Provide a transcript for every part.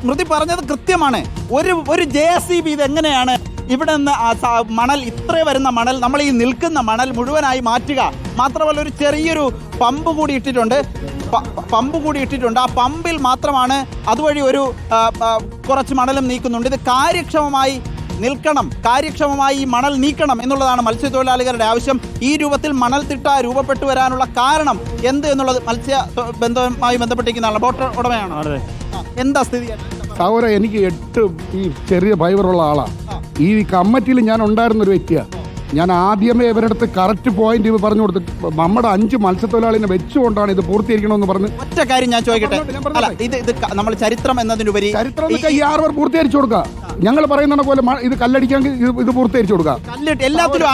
സ്മൃതി പറഞ്ഞത് കൃത്യമാണ്. ഒരു ഒരു ജെ എസ് സി ബി ഇത് എങ്ങനെയാണ് ഇവിടെ നിന്ന് മണൽ ഇത്ര വരുന്ന മണൽ നമ്മൾ ഈ നിൽക്കുന്ന മണൽ മുഴുവനായി മാറ്റുക. മാത്രമല്ല ഒരു ചെറിയൊരു പമ്പ് കൂടി ഇട്ടിട്ടുണ്ട്. പമ്പ് കൂടി ഇട്ടിട്ടുണ്ട്. ആ പമ്പിൽ മാത്രമാണ് അതുവഴി ഒരു കുറച്ച് മണലും നീക്കുന്നുണ്ട്. ഇത് കാര്യക്ഷമമായി നിൽക്കണം കാര്യക്ഷമമായി മണൽ നീക്കണം എന്നുള്ളതാണ് മത്സ്യത്തൊഴിലാളികളുടെ ആവശ്യം. ഈ രൂപത്തിൽ മണൽ തിട്ട രൂപപ്പെട്ടു വരാനുള്ള കാരണം എന്ത് എന്നുള്ളത് മത്സ്യ ബന്ധവുമായി ബന്ധപ്പെട്ടിരിക്കുന്നതാണ് ബോട്ട് ഉടമയാണ്. എന്താ സ്ഥിതി? സൗര എനിക്ക് എട്ട് ഈ ചെറിയ ഫൈബറുള്ള ആളാണ് ഈ കമ്മിറ്റിയിൽ ഞാൻ ഉണ്ടായിരുന്ന ഒരു വ്യക്തിയാണ് ഞാൻ ആദ്യമേ ഇവരുടെ അടുത്ത് കറക്റ്റ് പോയിന്റ് പറഞ്ഞു കൊടുത്ത് നമ്മുടെ അഞ്ച് മത്സ്യത്തൊഴിലാളിനെ വെച്ചുകൊണ്ടാണ് ഇത് പൂർത്തീകരിക്കണമെന്ന് പറഞ്ഞ് ഒറ്റ കാര്യം ഞാൻ ചോദിക്കട്ടെ? അല്ല ഇത് ഇത് നമ്മൾ ചരിത്രം എന്നതിനുപരി ചരിത്രം ഈ- പൂർത്തീകരിച്ചു കൊടുക്കുക ഞങ്ങൾ പറയുന്ന പോലെ ഇത് കല്ലടിക്കാൻ ഇത് പൂർത്തീകരിച്ചു കൊടുക്കുക എല്ലാത്തിലും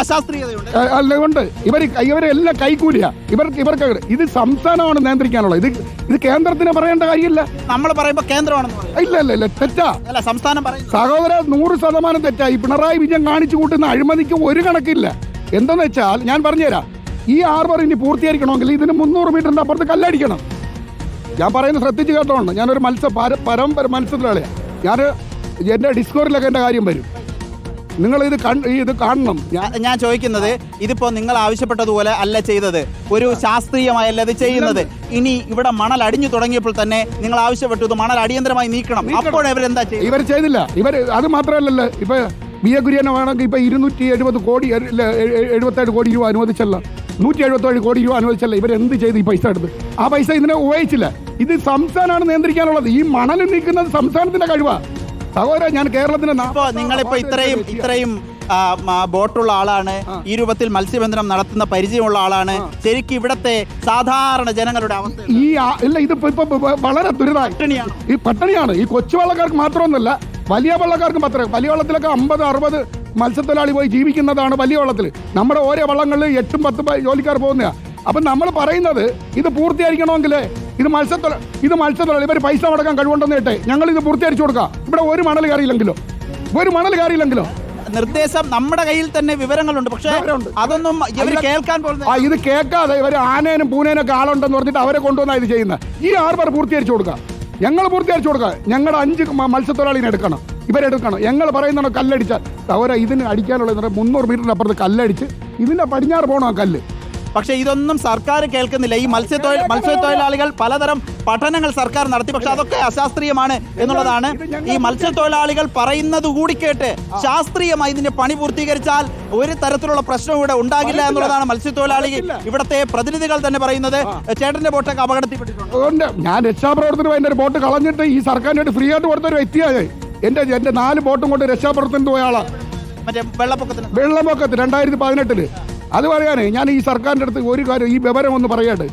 ഉണ്ട്. ഇവർ ഇവരെല്ലാം കൈക്കൂലിയ. ഇവർക്ക് ഇവർക്ക് ഇത് സംസ്ഥാനമാണ് നിയന്ത്രിക്കാനുള്ളത്. ഇത് ഇത് കേന്ദ്രത്തിന് പറയേണ്ട കാര്യമില്ല. നമ്മൾ പറയുമ്പോൾ കേന്ദ്രമാണെന്ന് ഇല്ല ഇല്ല ഇല്ല തെറ്റാ. അല്ല സംസ്ഥാനം സഹോദര നൂറ് ശതമാനം ഈ പിണറായി വിജയൻ കാണിച്ചു കൂട്ടുന്ന അഴിമതിക്ക് ഒരു കണക്കില്ല എന്തെന്ന് വെച്ചാൽ ഞാൻ പറഞ്ഞുതരാം. ഈ ആർബർ ഇനി പൂർത്തീകരിക്കണമെങ്കിൽ ഇതിന് മുന്നൂറ് മീറ്ററിന്റെ അപ്പുറത്ത് കല്ലടിക്കണം. ഞാൻ പറയുന്നത് ശ്രദ്ധിച്ച് കേട്ടോണ്ട് ഞാനൊരു മത്സ്യ പര- പരമ്പര മത്സ്യത്തിലാളിയാണ് ഞാൻ എന്റെ ഡിസ്കോറിലൊക്കെ എന്റെ കാര്യം വരും. നിങ്ങൾ ഇത് ഇത് കാണണം. ഞാൻ ചോദിക്കുന്നത് ഇതിപ്പോ നിങ്ങൾ ആവശ്യപ്പെട്ടതുപോലെ അല്ല ചെയ്തത്. ഒരു ശാസ്ത്രീയമായല്ല ഇത് ചെയ്യുന്നത്. ഇനി ഇവിടെ മണൽ അടിഞ്ഞു തുടങ്ങിയപ്പോൾ തന്നെ നിങ്ങൾ ആവശ്യപ്പെട്ടു ഇത് മണൽ അടിയന്തരമായി നീക്കണം. അപ്പോൾ ഇവരെന്താ ഇവർ ചെയ്തില്ല. ഇവർ അത് മാത്രമല്ലല്ലോ. ഇപ്പൊ എ കുര്യനെ വേണമെങ്കിൽ ഇപ്പോൾ ഇരുന്നൂറ്റി എഴുപത് കോടി എഴുപത്തേഴ് കോടി രൂപ അനുവദിച്ചല്ല. നൂറ്റി എഴുപത്തേഴ് കോടി രൂപ അനുവദിച്ചല്ല. ഇവർ എന്ത് ചെയ്ത് ഈ പൈസ എടുത്ത്? ആ പൈസ ഇതിനെ ഉപയോഗിച്ചില്ല. ഇത് സംസ്ഥാനമാണ് നിയന്ത്രിക്കാനുള്ളത്. ഈ മണൽ നീക്കുന്നത് സംസ്ഥാനത്തിന്റെ കഴിവാ. സഹോദര ഞാൻ കേരളത്തിന്റെ നിങ്ങളിപ്പോ ഇത്രയും ഇത്രയും ബോട്ടുള്ള ആളാണ്. ഈ രൂപത്തിൽ മത്സ്യബന്ധനം നടത്തുന്ന പരിചയമുള്ള ആളാണ്. ശരിക്കും ഇവിടത്തെ സാധാരണ ജനങ്ങളുടെ അവസ്ഥ ഈ ഇല്ല ഇത് വളരെ പട്ടിണിയാണ്? ഈ പട്ടിണിയാണ്. ഈ കൊച്ചു വള്ളക്കാർക്ക് മാത്രമൊന്നുമല്ല വലിയ വള്ളക്കാർക്കും മാത്രമേ വലിയ വള്ളത്തിലൊക്കെ അമ്പത് അറുപത് മത്സ്യത്തൊഴിലാളി പോയി ജീവിക്കുന്നതാണ് വലിയ വള്ളത്തിൽ. നമ്മുടെ ഓരോ വള്ളങ്ങളിൽ എട്ടും പത്തും ജോലിക്കാർ പോകുന്നതാ. അപ്പം നമ്മൾ പറയുന്നത് ഇത് പൂർത്തിയായിരിക്കണമെങ്കിൽ ഇത് മത്സ്യത്തൊഴിൽ ഇത് മത്സ്യത്തൊഴിലാളി ഇവർ പൈസ മുടക്കാൻ കഴിവുണ്ടെന്ന് കേട്ടെ ഞങ്ങൾ ഇത് പൂർത്തീകരിച്ചു കൊടുക്കാം. ഇവിടെ ഒരു മണൽ കയറിയില്ലെങ്കിലോ? ഒരു മണൽ കയറിയില്ലെങ്കിലോ? നിർദ്ദേശം നമ്മുടെ കയ്യിൽ തന്നെ വിവരങ്ങളുണ്ട്. പക്ഷേ അതൊന്നും ഇവർ കേൾക്കാൻ പോകുന്നത് ഇത് കേൾക്കാതെ ഇവർ ആനേനും പൂനേനും ഒക്കെ ആളുണ്ടെന്ന് പറഞ്ഞിട്ട് അവരെ കൊണ്ടുവന്നാണ് ഇത് ചെയ്യുന്നത്. ഈ ആർബർ പൂർത്തീകരിച്ചു കൊടുക്കുക ഞങ്ങൾ പൂർത്തീകരിച്ചു കൊടുക്കുക. ഞങ്ങളുടെ അഞ്ച് മത്സ്യത്തൊഴിലാളിനെ എടുക്കണം. ഇവരെടുക്കണം ഞങ്ങൾ പറയുന്നതാണ് കല്ലടിച്ചാൽ. അവരെ ഇതിന് അടിക്കാനുള്ള മുന്നൂറ് മീറ്ററിന് അപ്പുറത്ത് കല്ലടിച്ച് ഇതിന്റെ പടിഞ്ഞാറ് പോകണം ആ കല്ല്. പക്ഷേ ഇതൊന്നും സർക്കാർ കേൾക്കുന്നില്ല. ഈ മത്സ്യത്തൊഴിൽ മത്സ്യത്തൊഴിലാളികൾ പലതരം പഠനങ്ങൾ സർക്കാർ നടത്തി. പക്ഷെ അതൊക്കെ അശാസ്ത്രീയമാണ് എന്നുള്ളതാണ് ഈ മത്സ്യത്തൊഴിലാളികൾ പറയുന്നത് കൂടി കേട്ട് ശാസ്ത്രീയമായി ഇതിന്റെ പണി പൂർത്തീകരിച്ചാൽ ഒരു തരത്തിലുള്ള പ്രശ്നവും ഇവിടെ ഉണ്ടാകില്ല എന്നുള്ളതാണ് മത്സ്യത്തൊഴിലാളി ഇവിടുത്തെ പ്രതിനിധികൾ തന്നെ പറയുന്നത്. ചേട്ടന്റെ ബോട്ടൊക്കെ അപകടത്തിൽപ്പെട്ടിട്ടുണ്ട്. ഞാൻ രക്ഷാപ്രവർത്തനം ഒരു ബോട്ട് കളഞ്ഞിട്ട് ഈ സർക്കാരിനായിട്ട് ഫ്രീ ആയിട്ട് കൊടുത്ത ഒരു വ്യക്തിയായി. എന്റെ എന്റെ നാല് ബോട്ടും കൊണ്ട് രക്ഷാപ്രവർത്തനത്തിന് പോയ ആളാണ് മറ്റേ വെള്ളപ്പൊക്കത്തിന്. വെള്ളപ്പൊക്കത്ത് രണ്ടായിരത്തി പതിനെട്ടിൽ. അത് പറയാനേ ഞാൻ ഈ സർക്കാരിന്റെ അടുത്ത് ഒരു കാര്യം ഈ വിവരം ഒന്ന് പറയട്ടെ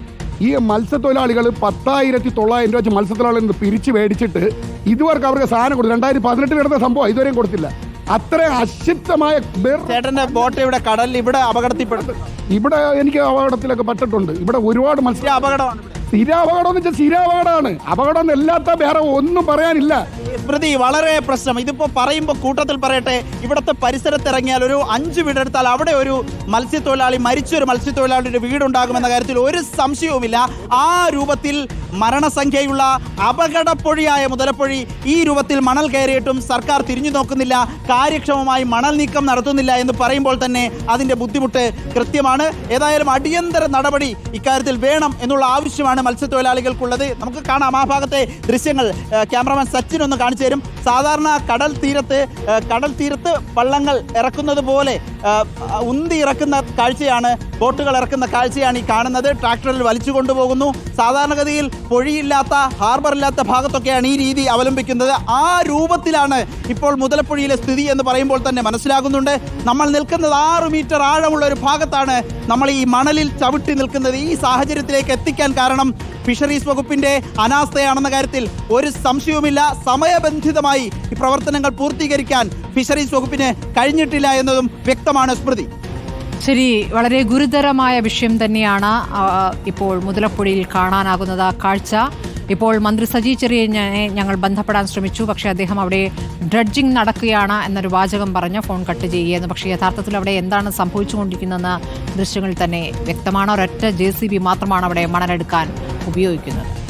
ഈ മത്സ്യത്തൊഴിലാളികൾ പത്തായിരത്തി തൊള്ളായിരം രൂപ വെച്ച് മത്സ്യത്തൊഴിലാളികൾ പിരിച്ച് മേടിച്ചിട്ട് ഇതുവർക്ക് അവർക്ക് സാധനം കൊടുത്തു രണ്ടായിരത്തി പതിനെട്ടിൽ നടന്ന സംഭവം ഇതുവരെയും കൊടുത്തില്ല. അത്ര അശുദ്ധമായ ചേട്ടന്റെ ബോട്ട് ഇവിടെ കടലിൽ ഇവിടെ അപകടത്തിൽപ്പെടുന്നു. ഇവിടെ എനിക്ക് അപകടത്തിലൊക്കെ പറ്റിട്ടുണ്ട് ഇവിടെ ഒരുപാട് മത്സ്യ അപകടമാണ് ഇവിടെ സ്ഥിര അപകടം എന്ന് വെച്ചാൽ സ്ഥിരാപകടമാണ്. അപകടം എന്നല്ലാത്ത വേറെ ഒന്നും പറയാനില്ല. പ്രതി വളരെ പ്രശ്നം. ഇതിപ്പോ പറയുമ്പോൾ കൂട്ടത്തിൽ പറയട്ടെ ഇവിടുത്തെ പരിസരത്ത് ഇറങ്ങിയാൽ ഒരു അഞ്ച് വീടെടുത്താൽ അവിടെ ഒരു മത്സ്യത്തൊഴിലാളി മരിച്ചൊരു മത്സ്യത്തൊഴിലാളിയുടെ വീടുണ്ടാകുമെന്ന കാര്യത്തിൽ ഒരു സംശയവുമില്ല. ആ രൂപത്തിൽ മരണസംഖ്യയുള്ള അപകടപ്പൊഴിയായ മുതലപ്പൊഴി ഈ രൂപത്തിൽ മണൽ കയറിയിട്ടും സർക്കാർ തിരിഞ്ഞു നോക്കുന്നില്ല. കാര്യക്ഷമമായി മണൽ നീക്കം നടത്തുന്നില്ല എന്ന് പറയുമ്പോൾ തന്നെ അതിന്റെ ബുദ്ധിമുട്ട് കൃത്യമാണ്. ഏതായാലും അടിയന്തര നടപടി ഇക്കാര്യത്തിൽ വേണം എന്നുള്ള ആവശ്യമാണ്. മത്സ്യത്തൊഴിലാളികൾക്കുള്ളത്? നമുക്ക് കാണാം. ആ ഭാഗത്തെ ദൃശ്യങ്ങൾ ക്യാമറമാൻ സച്ചിൻ ഒന്ന് കാണിച്ചു തരും. സാധാരണ കടൽ തീരത്ത് കടൽ തീരത്ത് വള്ളങ്ങൾ ഇറക്കുന്നത് പോലെ ഉന്തി ഇറക്കുന്ന കാഴ്ചയാണ് ബോട്ടുകൾ ഇറക്കുന്ന കാഴ്ചയാണ് ഈ കാണുന്നത്. ട്രാക്ടറിൽ വലിച്ചു കൊണ്ടുപോകുന്നു. സാധാരണഗതിയിൽ പൊഴിയില്ലാത്ത ഹാർബർ ഇല്ലാത്ത ഭാഗത്തൊക്കെയാണ് ഈ രീതി അവലംബിക്കുന്നത്. ആ രൂപത്തിലാണ് ഇപ്പോൾ മുതലപ്പുഴയിലെ സ്ഥിതി എന്ന് പറയുമ്പോൾ തന്നെ മനസ്സിലാകുന്നുണ്ട്. നമ്മൾ നിൽക്കുന്നത് ആറ് മീറ്റർ ആഴമുള്ള ഒരു ഭാഗത്താണ് നമ്മൾ ഈ മണലിൽ ചവിട്ടി നിൽക്കുന്നത്. ഈ സാഹചര്യത്തിലേക്ക് എത്തിക്കാൻ കാരണം ഫിഷറീസ് വകുപ്പിന്റെ അനാസ്ഥയാണെന്ന കാര്യത്തിൽ ഒരു സംശയവുമില്ല. സമയബന്ധിതമായി ഈ പ്രവർത്തനങ്ങൾ പൂർത്തീകരിക്കാൻ ഫിഷറീസ് വകുപ്പിന് കഴിഞ്ഞിട്ടില്ല എന്നതും വ്യക്തമാണ് സ്മൃതി. ശരി വളരെ ഗുരുതരമായ വിഷയം തന്നെയാണ് ഇപ്പോൾ മുതലപ്പുഴയിൽ കാണാനാകുന്നത് ആ കാഴ്ച. ഇപ്പോൾ മന്ത്രി സജി ചെറിയനെ ഞങ്ങൾ ബന്ധപ്പെടാൻ ശ്രമിച്ചു. പക്ഷേ അദ്ദേഹം അവിടെ ഡ്രഡ്ജിംഗ് നടക്കുകയാണ് എന്നൊരു വാചകം പറഞ്ഞ് ഫോൺ കട്ട് ചെയ്യുകയെന്ന് പക്ഷേ യഥാർത്ഥത്തിൽ അവിടെ എന്താണ് സംഭവിച്ചുകൊണ്ടിരിക്കുന്നതെന്ന് ദൃശ്യങ്ങളിൽ തന്നെ വ്യക്തമാണ്. ഒരൊറ്റ ജെ സി ബി മാത്രമാണ് അവിടെ മണലെടുക്കാൻ ഉപയോഗിക്കുന്നത്.